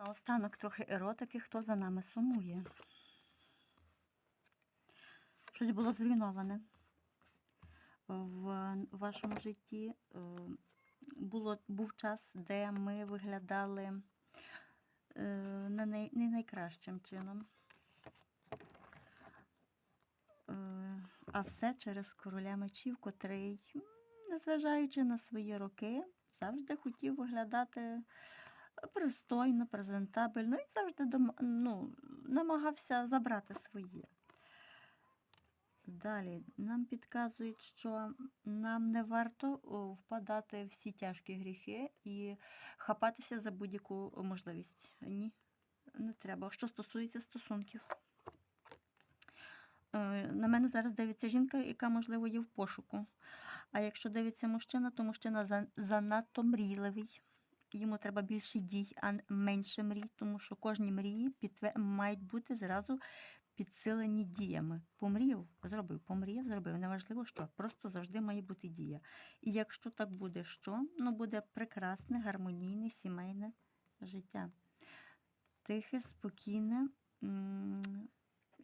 Наостанок трохи еротики, хто за нами сумує. Щось було зруйноване в вашому житті. Е, Було, був час, де ми виглядали е, не найкращим чином. Е, А все через короля мечів, котрий, незважаючи на свої роки, завжди хотів виглядати пристойно, презентабельно і завжди ну, намагався забрати своє. Далі нам підказують, що нам не варто впадати в всі тяжкі гріхи і хапатися за будь-яку можливість. Ні, не треба. Що стосується стосунків. Е, На мене зараз дивиться жінка, яка, можливо, є в пошуку. А якщо дивиться мужчина, то мужчина занадто мрійливий. Йому треба більше дій, а менше мрій, тому що кожні мрії підтвер... мають бути зразу підсилені діями. Помріяв, зробив, помріяв, зробив. Неважливо що, просто завжди має бути дія. І якщо так буде, що? Ну буде прекрасне, гармонійне, сімейне життя. Тихе, спокійне,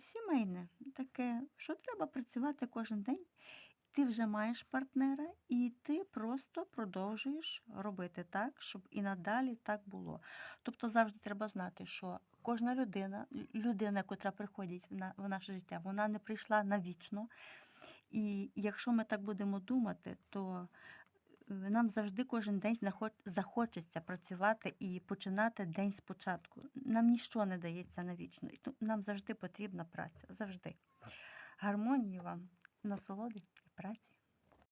сімейне. Таке, що треба працювати кожен день. Ти вже маєш партнера, і ти просто продовжуєш робити так, щоб і надалі так було. Тобто завжди треба знати, що кожна людина, людина, котра приходить в, на, в наше життя, вона не прийшла навічно. І якщо ми так будемо думати, то е, нам завжди кожен день захочеться працювати і починати день спочатку. Нам ніщо не дається навічно. Нам завжди потрібна праця. Завжди. Гармонії вам, насолоди праці.